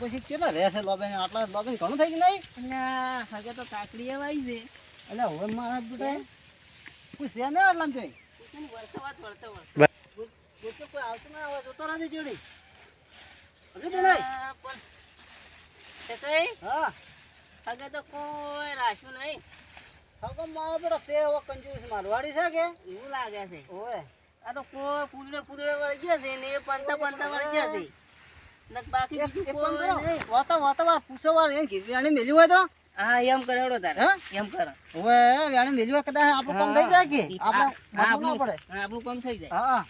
પછી કેટલા રહેશે? લોબેન આટલા લોબેન ઘણું થઈ ગયું નહીં? હગે તો કાકડી એવાય છે. એટલે હવે મારા બધા કોઈ છે ને આટલા જોઈ કોઈ આવતું ના આવે જોતો જોડી. તો કઈ? હા. હગે તો કોઈ રાખ્યું નહીં. હવે મારો બેટો એવો કંજૂસ મારવાડી છે કે? એવું લાગે છે. ઓય. આ તો કોઈ પૂદડે પૂદડે વળી ગયા છે ને એ પંતા પંતા વળી ગયા છે. બાકી મેલ્યું હોય તો? હા એમ કરે હળો એમ કરો. હવે વેણી મેલ્યું હોય કદાચ આપણું કામ થઈ જાય કે? આપણે પડે. આપણું કામ થઈ જાય. હા.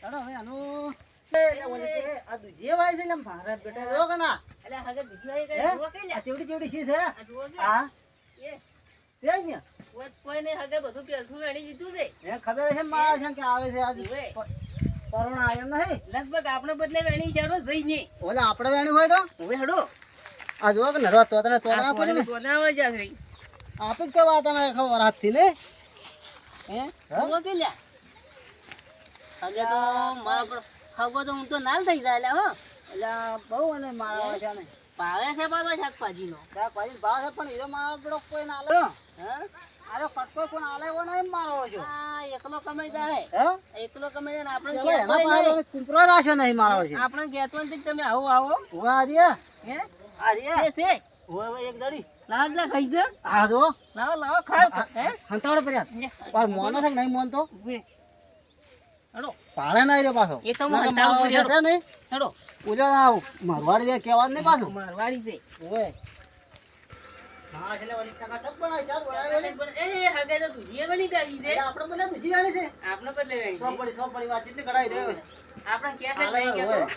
ચાલો હવે આનું ખબર છે મારા છે કે આવે છે કરોના એમ નહીં? લગભગ આપણે બદલે વેણી હળો જઈ નહીં. ઓલા આપણે વેણી હોય તો? હવે હળો આ જો કે નરવા તોતરા તોતરા કોઈ કોઈને ગોદડા વળી જશે. આપે કે વાત ના ખબર હાથથી ને હે? હા? કે લ્યા. હગે તો મારા પર હગો તો હું તો નાલ થઈ જાય લ્યા, હો. એટલે બહુ અને મારા ને ભાવે છે પાછો શાકભાજી નો શાકભાજી ભાવ છે પણ હીરો મારો બેટો કોઈ ના લે અરે ફટકો મારો છો આ એકલો કમાઈ જાય. હે? એકલો કમાઈ જાય આપણે ચાલો એના પાસે કુંપરો રાખ્યો નહીં મારા છે. આપણે ગેતવંતી તમે આવો આવો. વાહ રે હે? આ રે છે. છે ઓય ઓય એક દડી. લાવ લા ખાઈ જા. લાવો લાવો ખાવ. હે હંતાવડે પર્યા પણ મોનો છે નહીં મોન તો. હડો. પાળે નહીં રે પાછો. એ તો હું નકર હંતાવડે મારો પડ્યો. છે ને હડો. પૂજો ના આવું મારવાડી દે કહેવાનું ને પાછો. મારવાડી છે ઓય હા એટલે વળી ટકાટક બનાવી ચાલ બનાવી એ હગે તો દુજીએ બની કાઢી છે આપણે બોલે દૂજી વાળી છે. આપણે બદલે વેણી સો પડી સો પડી વાત કેટલી કઢાઈ રે આપણે ક્યાં છે હાલે નહીં ઓય.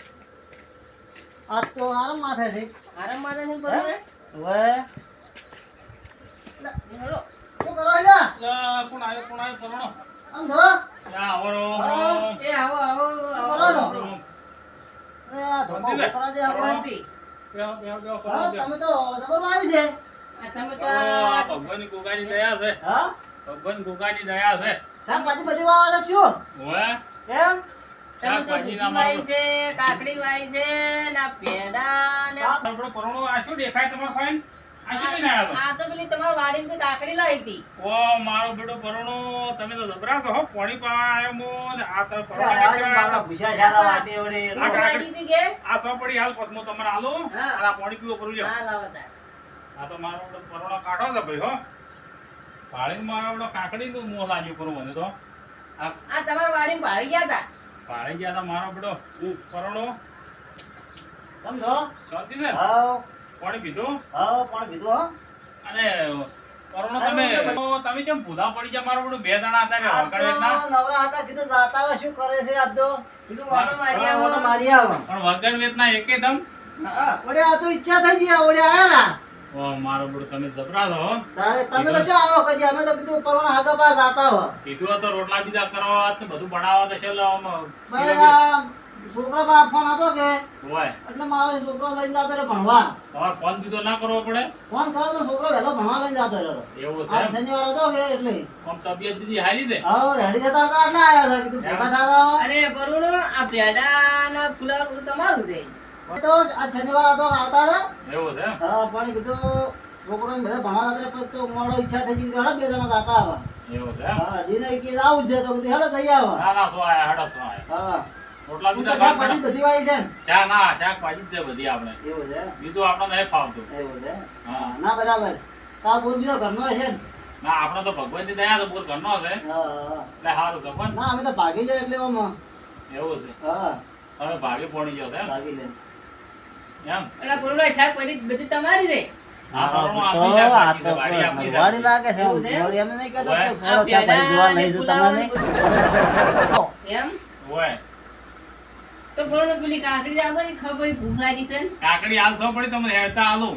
આ તો આરામ માથે છે. આરામ મારે છે બરોબર? ઓય હડો. શું કરો એલા કોણ આવ્યો કોણ આવ્યો? પરણો આમ જો આવો રો એ આવો આવો છો? એ આ ધોકો કરો તમે તો જબર આવી છે. તમે તો આ ગોગાની દયા છે. હા? ભગવાન ગોગાની દયા છે. શાકભાજી બધી વાવા છો? શું એમ? તમે તો શાકભાજી ના દૂધી વાઈ છે કાકડી વાય છે ના પેડા ને આપણો પરણો આ શું દેખાય તમારે ખાઈને. આ તો પેલી તમારી વાડીમાંથી કાકડી લાવી હતી. ઓ મારો બેટો પરણો તમે તો જબરા છો હો પાણી પાવા મો ને આ તો પરણો અરે, મારા ભૂસા શાળા વાટે વડે. આ ભૂખ કે આ સો હાલ પછી તમને આલું અને આ પાણી પીવો કરું લ્યો હા લાવો તાર. આ તો મારો બેટો પરણો કાઢો છે ભાઈ હો. પાણી મારો બેટો કાકડી નું મોં લાગ્યું કરું મને તો. આ તમારા વાડી ભાવી ગયા તા? પાણી ગયા તા મારો બેટો. પરણો. સમજો? શાંતિ ને? પાણી પીધું હાવ પણ કીધું હો. અને પરણો તમે તમે કેમ ભૂલા પડી ગયા? મારો બે દાણા હતા રે આ વગર તો નવરા હતા કીધું જાતા હોય શું કરે છે આજ તો? કીધું ઓટો મારી હા, આવો. ઓલો મારી આવો. પણ વગર વેતના એકે હા. ઓડે આ તો ઈચ્છા થઈ ગઈ ઓડે આયા ના. ઓ મારો બેટો તમે જબરા છો તારે તમે તો જો આવો કદી અમે તો કીધું પરવાના આગા પાસ જાતા હો કીધું તો રોટલા બીજા કરવા ને બધું બનાવવા તો આ છોકરા બા ફોન હતો કે? એટલે મારો છોકરો લઈને જતો રહ્યો ભણવા. તમારે ફોન બીજો ના કરવો પડે? ફોન કરો તો છોકરો વહેલો ભણવા લઈને જતો રહ્યો એવું છે શનિવાર હતો કે એટલે? આમ તબિયત બીજી હારી છે? હા રેડી થતા હતા એટલે આયા હતા કીધું ભેગા થતા અરે બરુણો આ ભેડાના ફુલાવરું તમારું છે. તો આજ શનિવાર હતો આવતા હતા. એવું છે હા પણ કીધું છોકરો બધા ભણવા જતા પછી તો મોડો ઈચ્છા થઈ ગઈ કીધું હેડો બે જણા જાતા આવા. એવું છે હા જીને કીધું આવું છે તો કીધું હેડો થઈ આવો. ના ના સો આયા હેડો સો આયા? હા. રોટલા તો બીજા શાકભાજી બધી વાળી છે શા ના શાકભાજી જ છે બધી આપણે. એવું છે? બીજું આપણે નહીં ફાવતું. એવું છે? હા. ના બરાબર. કા બોલ બીજો ઘરનો છે ને? ના આપણે તો ભગવાનની દયા તો પૂર ઘરનો છે. એટલે સારું છે પણ ના અમે તો ભાગી જાય એટલે આમ એવું છે. હા. તમે ભાગી પોણી ગયો છે ભાગી લે એમ? એટલે બરુણો શાકભાજી બધી તમારી લાગે છે. એમ? હોય તો બરુણો પેલી કાકડી આવતો ને ખબર ભૂખ લાગી છે કાકડી આવશો પડી તમને હેડતા આલો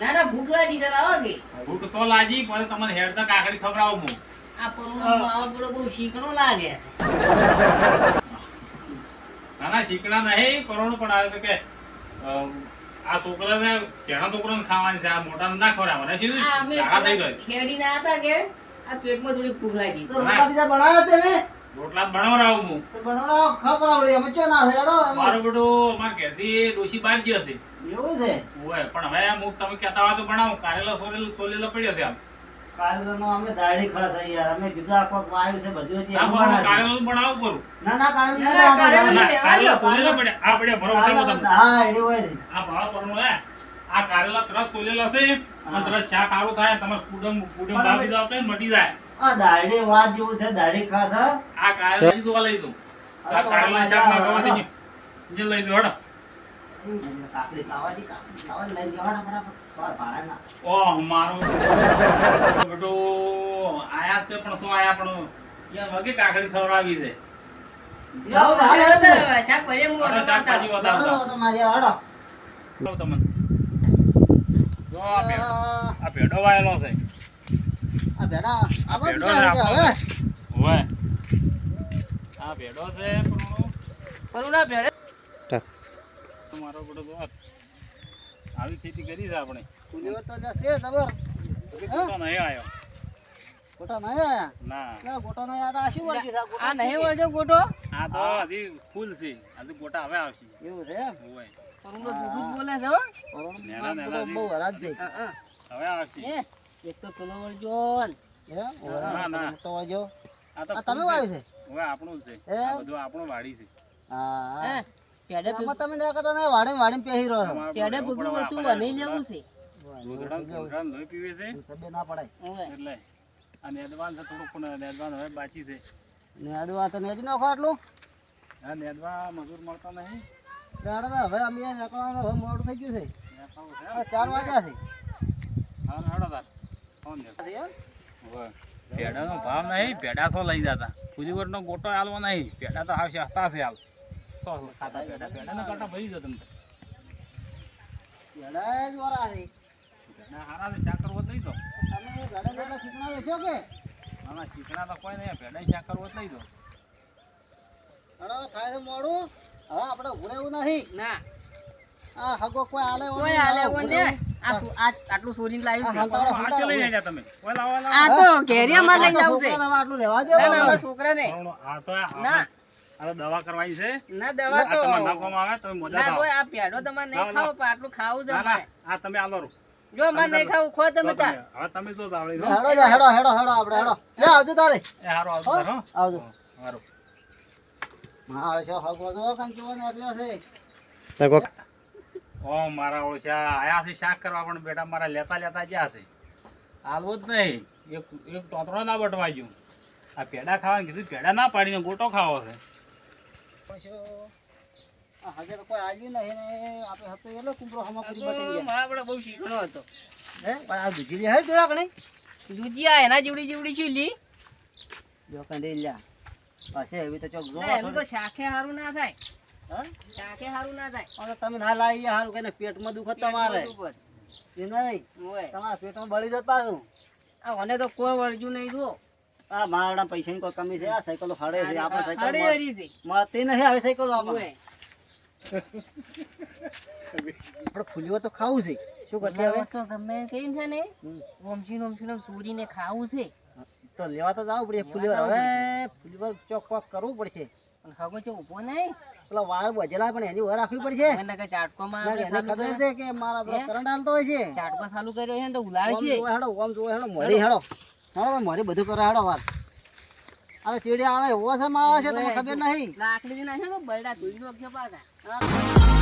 ના ના ભૂખ લાગી છે આવો કે. ભૂખ તો લાગી પણ તમને હેડતા કાકડી ખવડાવું હું. આ પરમો આવો બધો બહુ શીકણો લાગે. ના ના શીકણા નહીં પરણું પણ આવે તો કે આ છોકરાને છોકરા છોકરાને ખાવાની છે આ મોટાને ના ખવડાવવાના શું આ થઈ ગઈ ખેડી ના હતા કે આ પેટમાં થોડી ભૂખ લાગી. તો બીજા બનાવ્યા તમે રોટલા બનાવરાવું હું. તો બનાવરાવ ખબર આવડી અમે ચો ના હેડો મારો મારું અમાર કેતી ડોશી બહાર ગયો છે. એવું છે? ઓય પણ હવે હું તમે કહેતા હોય તો બનાવ. કારેલો સોરેલ સોલેલો પડ્યો છે આમ. કારેલાનો અમે દાઢી ખાસ છે યાર. અમે કીધું આ કોક વાયુ છે બધું છે આ પણ કારેલો બનાવું કરું. ના ના કારેલો ના, કારેલો સોલેલા પડ્યા. આ પડ્યા ભરો હા એડી હોય છે. આ ભાવ પરનો આ કારેલા ત્રણ સોલેલા છે. અને તરત શાક આવું થાય તમારે કુડમ કુડમ ભાવી દાવ તો મટી જાય. આ દાઢી વાત જેવું છે દાઢી ખાસ આ કાય લઈ જોવા લઈ જો આ કારલા શાક ના ખાવાથી જે લઈ જો હડો. કાકડી ખાવાથી કાકડી ખાવાની લઈ જવાના ફટાફટ. ભાડા ના. ઓહ મારો બેટો આયા છે પણ શું આયા પણ યાર વગે કાકડી ખવડાવી છે. જાઓ, જાઓ, હેડો તો, જાઓ. શાકભાજી હું હડો ઓટો શાકભાજી મારતા. બતાવતા ઓટો મારી આવો, હડો. કહું તમને જો આ ભેડો. વાયેલો છે. આ ભેડા આ ભેડો છે. હવે ઓય આ ભેડો છે પણ કરું ના ભેળે. મારો બેટો જો આવી ખેતી કરી છે આપણે. કુલીઓ તો જશે જબર. નહીં આવ્યો ગોટા નહીં આયા? ના. ના, ગોટા નહીં આયા શું વળગી છે? આ છે. વળજો ગોટો. આ તો હજી ફૂલ છે. હજી ગોટા હવે આવશે. એવું છે એમ? અને એડવાન્સ થોડુંક પણ એડવાન્સ હવે બાકી છે. ને આ દવા તો નેજ નાખો આટલું. હા નેદવા મજૂર મળતા નહીં. દાડા હવે અમે હવે મોડું થઈ ગયું છે. ચાર વાગ્યા છે. ને ભાવ નહીં સો લઈ જતા. ગોટો આલવો નહીં તો આવશે હસતા છે હાલ. સો ખાતા પેડા પેડાનો કાંટા ભરી દો તમને ભેડા જ વરા છે. પેડા હારા છે ચાકર વધ લઈ દો. તમે ભેડા જેટલા શીખના લેશો કે? ના ના તો કોઈ નહીં ભેડા ચાકર વધ લઈ તો હવે છે મોડું? હવે આપણે ઉભું નહીં. ના. આ હગો કોઈ આલે આલે. આ આ આટલું સોરીને લાવ્યું છે? લઈ. તમે. ઓય લાવો ઓય આ તો ઘેરિયામાં લઈ જાવું છે આટલું રહેવા દો ના ના અમારા છોકરા ને પરણો, આ તો ના. આ દવા કરવાની છે. ના દવા તો તમારે નાખવામાં આવે તમે મોજા ના ખાઓ આ પેડો તમારે નહીં ખાવો પણ આટલું ખાવું છે ના ના. આ તમે આલો જો અમારે નહીં ખાવું ખો તમે તાર હવે તમે જો તાવડી હેડો જા, હેડો હેડો હેડો આપણે હેડો. લે આવજો તારે. એ હારો આવજો હારો હા હવે શું હગો જો કંચો ને એટલો છે ઓ મારા ઓળશા આયા છે શાક કરવા પણ બેટા મારા લેતા લેતા ગયા છે. હાલવો જ નહીં. એક એક તોતરો ના બટવા ગયું. આ પેડા ખાવાનું કીધું પેડા ના પાડીને ગોટો ખાવો છે. પછી આ હગે તો કોઈ આવ્યું નહીં ને આપણે હતો એટલો કુંબરો હમા આપણે બહુ શીખણો હતો. હે? પણ આ દૂધી હે જોડા કણી દૂધિયા એના જેવડી જેવડી શું લી. જો કંડે લ્યા પાસે એવી તો ચોક જો ના, એનું તો શાખે હારું ના થાય. હા? શાકે હારું ના થાય. હવે તમે ના લાવી હારું કઈને પેટમાં દુખત તમારે. એ નહીં. તમારા પેટમાં બળી જત પાછું. આ મને તો કોઈ વળજું નહીં જો આ મારા પૈસાની કોઈ કમી છે આ સાયકલ હડે છે આપણે સાયકલ. મળતી નહીં આવે સાયકલ આપણે. આપણે ફૂલીઓ તો ખાવું છે. શું કરશે હવે? તો તમે કઈ છે ને. ઓમસી ઓમસી સૂરીને ખાવું છે. તો લેવા તો જવું પડશે ફુલીવર. હવે ફુલીવર ચોક કરવું પડશે. પણ ખબર છે ઊભો નહીં? પેલા વાળ બજેલા પણ એની વર રાખવી પડશે. કે એને ખબર છે કે મારા કરંટ હાલતો હોય છે. ચાટકો ચાલુ કર્યો છે તો ઉલાળ છે. હેડો ઓમ જોવે હેડો મોરી હેડો. હેડો મોરી બધું કરે હેડો વાર અરે ચીડી આવે એવો છે મારા છે તમને ખબર નહીં. લાકડી ના છે તો બરડા ધોઈ નો પાછા.